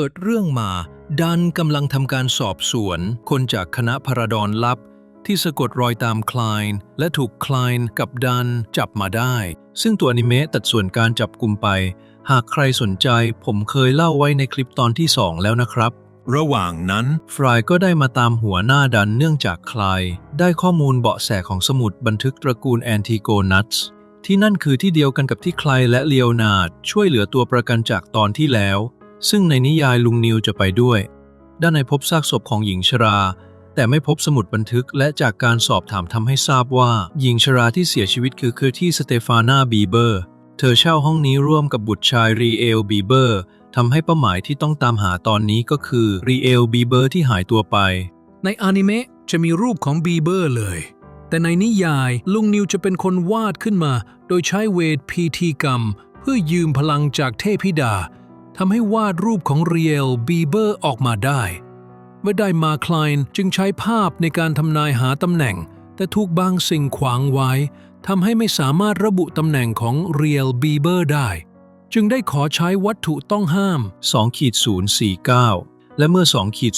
เปิดเรื่องมา ดันกำลังทำการสอบสวน คนจากคณะพระดอนลับ ที่สะกดรอยตามคลายน์และถูกคลายน์กับดันจับมาได้ ซึ่งตัวอนิเมะตัดส่วนการจับกลุ่มไป หากใครสนใจผมเคยเล่าไว้ในคลิปตอนที่ 2 แล้วนะครับระหว่างนั้น ฟรายก็ได้มาตามหัวหน้าดันเนื่องจากคลาย ได้ข้อมูลเบาะแสของสมุดบันทึกตระกูลแอนติโกนัสที่นั่นคือที่เดียวกันกับที่คลายและเลียวนาร์ดช่วยเหลือตัวประกันจากตอนที่แล้ว ซึ่งในนิยายลุงนิวจะไปด้วย ด้านในพบซากศพของหญิงชรา แต่ไม่พบสมุดบันทึกและจากการสอบถามทำให้ทราบว่า หญิงชราที่เสียชีวิตคือเคอร์ที่สเตฟานาบีเบอร์ เธอเช่าห้องนี้ร่วมกับบุตรชายรีเอลบีเบอร์ทำให้เป้าหมายที่ต้องตามหาตอนนี้ก็คือรีเอลบีเบอร์ที่หายตัวไป ในอนิเมะจะมีรูปของบีเบอร์เลย แต่ในนิยายลุงนิวจะเป็นคนวาดขึ้นมา โดยใช้เวทพีทีกรรม เพื่อยืมพลังจากเทพิดา ทำให้วาดรูปของเรียลบีเบอร์ออกมาได้เมื่อได้มาคลายจึงใช้ภาพในการทำนายหาตำแหน่ง แต่ถูกบางสิ่งขวางไว้ทำให้ไม่สามารถระบุตำแหน่งของเรียลบีเบอร์ได้ จึงได้ขอใช้วัตถุต้องห้าม2ขีด049 และเมื่อ2ขีด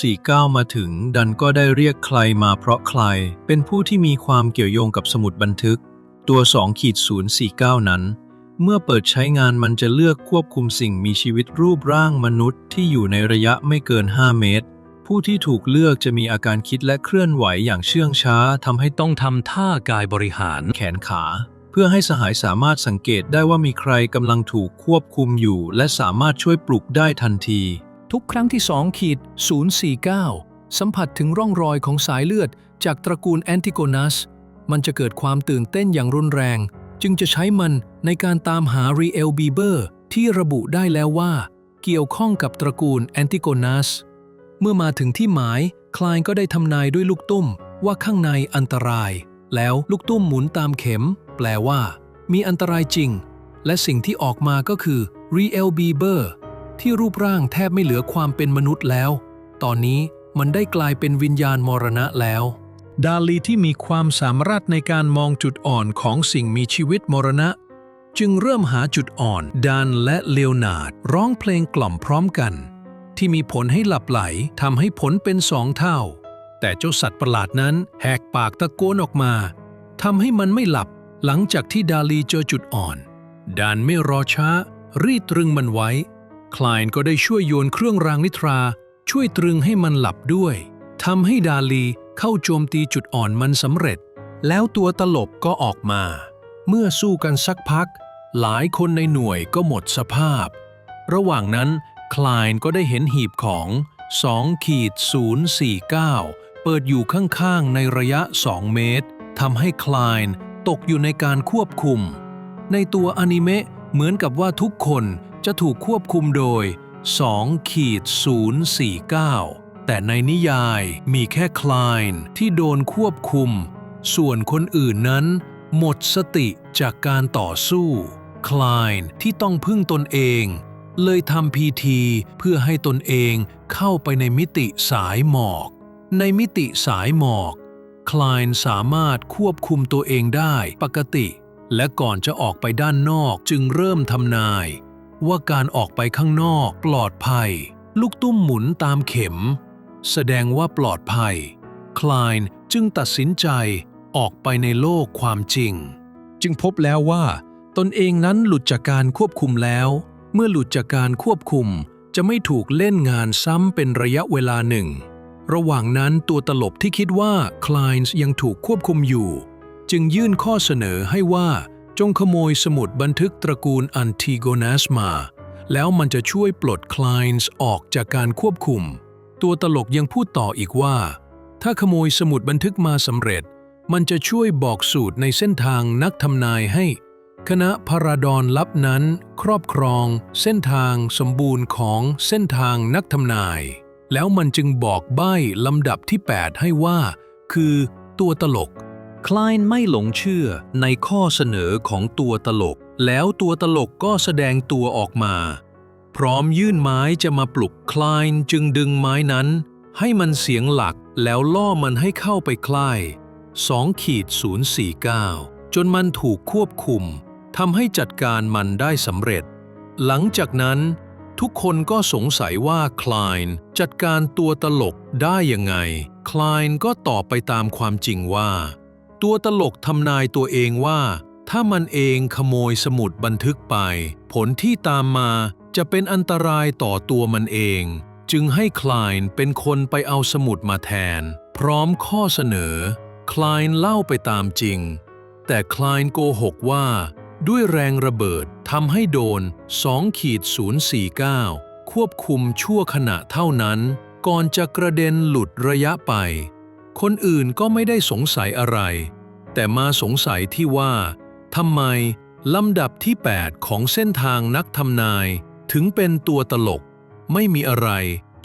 049 มาถึง ดันก็ได้เรียกใครมาเพราะใคร เป็นผู้ที่มีความเกี่ยวโยงกับสมุดบันทึก ตัว2ขีด049 นั้น เมื่อเปิดใช้งานมันจะเลือกควบคุมสิ่งมีชีวิตรูปร่างมนุษย์ที่อยู่ในระยะไม่เกิน 5 เมตร ผู้ที่ถูกเลือกจะมีอาการคิดและเคลื่อนไหวอย่างเชื่องช้าทำให้ต้องทำท่ากายบริหารแขนขา เพื่อให้สหายสามารถสังเกตได้ว่ามีใครกำลังถูกควบคุมอยู่ และสามารถช่วยปลุกได้ทันที ทุกครั้งที่2ขีด049 สัมผัสถึงร่องรอยของสายเลือด จากตระกูลแอนติโกนัส มันจะเกิดความตื่นเต้นอย่างรุนแรง จึงจะใช้มันในการตามหารีเอลบีเบอร์ที่ระบุได้แล้วว่า เกี่ยวข้องกับตระกูลแอนติโกนัส เมื่อมาถึงที่หมาย คลายก็ได้ทำนายด้วยลูกตุ้มว่าข้างในอันตราย แล้วลูกตุ้มหมุนตามเข็ม แปลว่า มีอันตรายจริง และสิ่งที่ออกมาก็คือ Real Bieber ที่รูปร่างแทบไม่เหลือความเป็นมนุษย์แล้ว ตอนนี้มันได้กลายเป็นวิญญาณมรณะแล้ว ดาลีที่มีความสามารถในการมองจุดอ่อนของสิ่งมีชีวิตมรณะ จึงเริ่มหาจุดอ่อนดานและเลโอนาร์ดร้องเพลงกล่อมพร้อมกัน ที่มีผลให้หลับไหลทำให้ผลเป็นสองเท่า แต่เจ้าสัตว์ประหลาดนั้นแหกปากตะโกนออกมาทำให้มันไม่หลับหลังจากที่ดาลีเจอจุดอ่อน ดานไม่รอช้า รีดตรึงมันไว้ คลายก็ได้ช่วยโยนเครื่องรางนิทรา ช่วยตรึงให้มันหลับด้วยทำให้ดาลี เข้าโจมตีจุดอ่อนมันสำเร็จ แล้วตัวตลบก็ออกมา เมื่อสู้กันสักพัก หลายคนในหน่วยก็หมดสภาพ ระหว่างนั้นคลายก็ได้เห็นหีบของ2ขีด049 เปิดอยู่ข้างๆ ในระยะ 2 เมตรทำให้คลายตกอยู่ในการควบคุม ในตัวอนิเมะเหมือนกับว่าทุกคนจะถูกควบคุมโดย2ขีด049 แต่ในนิยายมีแค่คลายที่โดนควบคุม ส่วนคนอื่นนั้น หมดสติจากการต่อสู้ คลายที่ต้องพึ่งตนเอง เลยทำพีทีเพื่อให้ตนเองเข้าไปในมิติสายหมอก ในมิติสายหมอก คลายสามารถควบคุมตัวเองได้ปกติ และก่อนจะออกไปด้านนอกจึงเริ่มทำนาย ว่าการออกไปข้างนอกปลอดภัย ลูกตุ้มหมุนตามเข็ม แสดงว่าปลอดภัย คลายจึงตัดสินใจออกไปในโลกความจริง จึงพบแล้วว่า ตนเองนั้นหลุดจากการควบคุมแล้ว เมื่อหลุดจากการควบคุมจะไม่ถูกเล่นงานซ้ำเป็นระยะเวลาหนึ่ง ระหว่างนั้นตัวตลบที่คิดว่าคลายน์ยังถูกควบคุมอยู่ จึงยื่นข้อเสนอให้ว่าจงขโมยสมุดบันทึกตระกูลอันทิโกนัสมา แล้วมันจะช่วยปลดคลายน์ออกจากการควบคุม ตัวตลกยังพูดต่ออีกว่า ถ้าขโมยสมุดบันทึกมาสำเร็จ มันจะช่วยบอกสูตรในเส้นทางนักทำนายให้ คณะพาราดอนลับนั้น ครอบครอง เส้นทางสมบูรณ์ของเส้นทางนักทำนาย แล้วมันจึงบอกใบ้ลำดับที่ 8 ให้ว่า คือตัวตลกคลายไม่หลงเชื่อในข้อเสนอของตัวตลก แล้วตัวตลกก็แสดงตัวออกมา พร้อมยื่นไม้จะมาปลุกคลายจึงดึงไม้นั้น ให้มันเสียงหลักแล้วล่อมันให้เข้าไปใกล้2ขีด049 จนมันถูกควบคุมทำให้จัดการมันได้สำเร็จ หลังจากนั้นทุกคนก็สงสัยว่าคลายน์จัดการตัวตลกได้ยังไง คลายน์ก็ตอบไปตามความจริงว่า ตัวตลกทำนายตัวเองว่า ถ้ามันเองขโมยสมุดบันทึกไป ผลที่ตามมา จะเป็นอันตรายต่อตัวมันเอง จึงให้คลายน์เป็นคนไปเอาสมุดมาแทน พร้อมข้อเสนอ คลายน์เล่าไปตามจริง แต่คลายน์โกหกว่า ด้วยแรงระเบิดทำให้โดน2ขีด049 ควบคุมชั่วขณะเท่านั้น ก่อนจะกระเด็นหลุดระยะไป คนอื่นก็ไม่ได้สงสัยอะไร แต่มาสงสัยที่ว่าทำไมลำดับที่ 8 ของเส้นทางนักทำนาย ถึงเป็นตัวตลก ไม่มีอะไร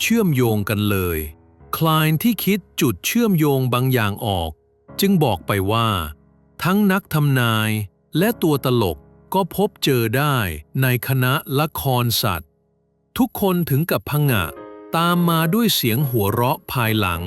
เชื่อมโยงกันเลย คลายที่คิดจุดเชื่อมโยงบางอย่างออก จึงบอกไปว่า ทั้งนักทำนายและตัวตลกก็พบเจอได้ในคณะละครสัตว์ ทุกคนถึงกับพังะ ตามมาด้วยเสียงหัวเราะภายหลัง